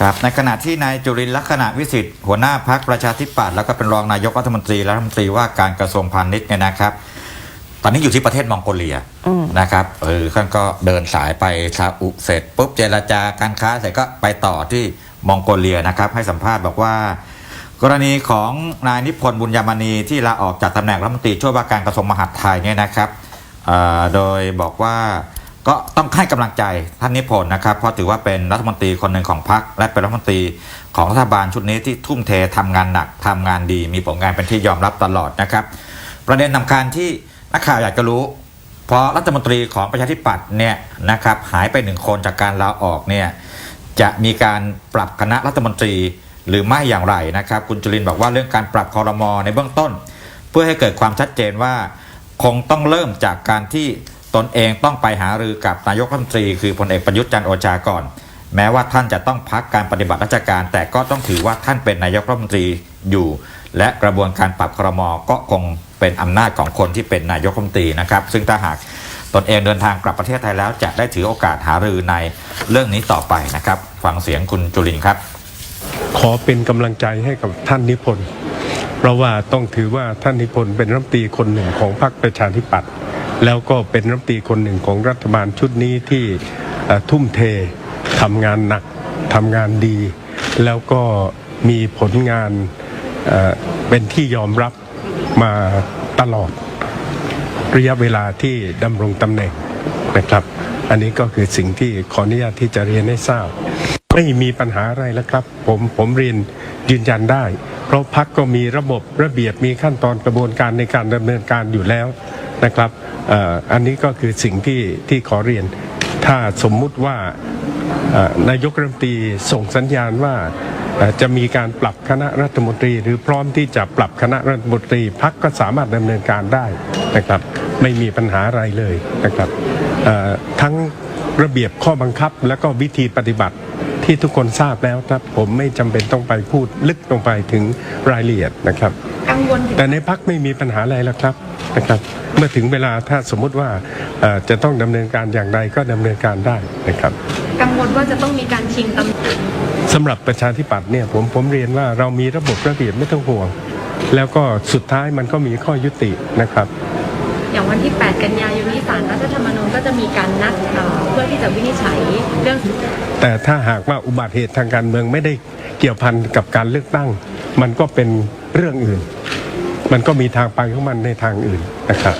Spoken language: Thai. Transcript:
ครับในขณะที่นายจุรินทร์ลักษณะวิสิทธิ์หัวหน้าพักประชาธิปัตย์แล้วก็เป็นรองนายกรัฐมนตรีและรัฐมนตรีว่าการกระทรวงพาณิชย์เนี่ยนะครับ ตอนนี้อยู่ที่ประเทศมองโกเลียอืมนะครับเออท่านก็เดินสายไปซาอุเสร็จปุ๊บเจรจาการค้าเสร็จก็ไปต่อที่มองโกเลียนะครับ ให้สัมภาษณ์บอกว่า กรณีของนายนิพนธ์บุญยามณีที่ลาออกจากตำแหน่งรัฐมนตรีช่วยว่าการกระทรวงมหาดไทยเนี่ยนะครับเอ่อโดยบอกว่า ก็ต้องให้กำลังใจท่านนิพนธ์นะครับ เพราะถือว่าเป็นรัฐมนตรีคนหนึ่งของพรรคและเป็นรัฐมนตรีของรัฐบาลชุดนี้ที่ทุ่มเททำงานหนักทำงานดี มีผลงานเป็นที่ยอมรับตลอดนะครับ ประเด็นสำคัญที่นักข่าวอยากจะรู้เพราะรัฐมนตรีของประชาธิปัตย์เนี่ยนะครับหายไปหนึ่งคนจากการลาออกเนี่ยจะมีการปรับคณะรัฐมนตรีหรือไม่อย่างไรนะครับ คุณจุลินบอกว่าเรื่องการปรับคอรมอในเบื้องต้น เพื่อให้เกิดความชัดเจนว่าคงต้องเริ่มจากการที่ ตนเองต้องไปหารือกับนายกรัฐมนตรีคือพลเอกประยุทธ์จันทร์โอชาก่อน แม้ว่าท่านจะต้องพักการปฏิบัติราชการ แต่ก็ต้องถือว่าท่านเป็นนายกรัฐมนตรีอยู่ และกระบวนการปรับครมก็คงเป็นอำนาจของคนที่เป็นนายกรัฐมนตรีนะครับ ซึ่งถ้าหากตนเองเดินทางกลับประเทศไทยแล้วจะได้ถือโอกาสหารือในเรื่องนี้ต่อไปนะครับ ฟังเสียงคุณจุลินครับ ขอเป็นกำลังใจให้กับท่านนิพนธ์เพราะว่าต้องถือว่าท่านนิพนธ์เป็นรัฐมนตรีคนหนึ่งของพรรคประชาธิปัตย์ แล้วก็เป็นรัฐมนตรีคนหนึ่งของรัฐบาลชุดนี้ที่ทุ่มเททำงานหนักทำงานดี แล้วก็มีผลงานเอ่อเป็นที่ยอมรับมาตลอดระยะเวลาที่ดำรงตำแหน่งนะครับ อันนี้ก็คือสิ่งที่ขออนุญาตที่จะเรียนให้ทราบ ไม่มีปัญหาอะไรแล้วครับ ผมผมเรียนยืนยันได้ เพราะพักก็มีระบบระเบียบมีขั้นตอนกระบวนการในการดำเนินการอยู่แล้ว นะครับอ,อ,อันนี้ก็คือสิ่งที่ที่ขอเรียน ถ้าสมมุติว่านายกรัฐมนตรีส่งสัญญาณว่าจะมีการปรับคณะรัฐมนตรี หรือพร้อมที่จะปรับคณะรัฐมนตรีพักก็สามารถดำเนินการได้นะครับ ไม่มีปัญหาอะไรเลยนะครับทั้งระเบียบข้อบังคับและก็วิธีปฏิบัติ ที่ทุกคนทราบแล้วครับผมไม่จำเป็นต้องไปพูดลึกลงไปถึงรายละเอียดนะครับ กังวลถึงแต่ในพักไม่มีปัญหาอะไรแล้วครับนะครับ เมื่อถึงเวลาถ้าสมมุติว่าเอ่อจะต้องดำเนินการอย่างใดก็ดำเนินการได้นะครับ กังวลว่าจะต้องมีการชิงตำแหน่ง สำหรับประชาธิปัตย์เนี่ยผมผมเรียนว่าเรามีระบบระเบียบไม่ต้องห่วง แล้วก็สุดท้ายมันก็มีข้อยุตินะครับ อย่างวันที่ 8 กันยายนนี้ศาลรัฐธรรมนูญก็จะมีการนัดเเพื่อที่จะวินิจฉัยเรื่อง แต่ถ้าหากว่าอุบัติเหตุทางการเมืองไม่ได้เกี่ยวพันกับการเลือกตั้ง มันก็เป็นเรื่องอื่น มันก็มีทางไปของมันในทางอื่นนะครับ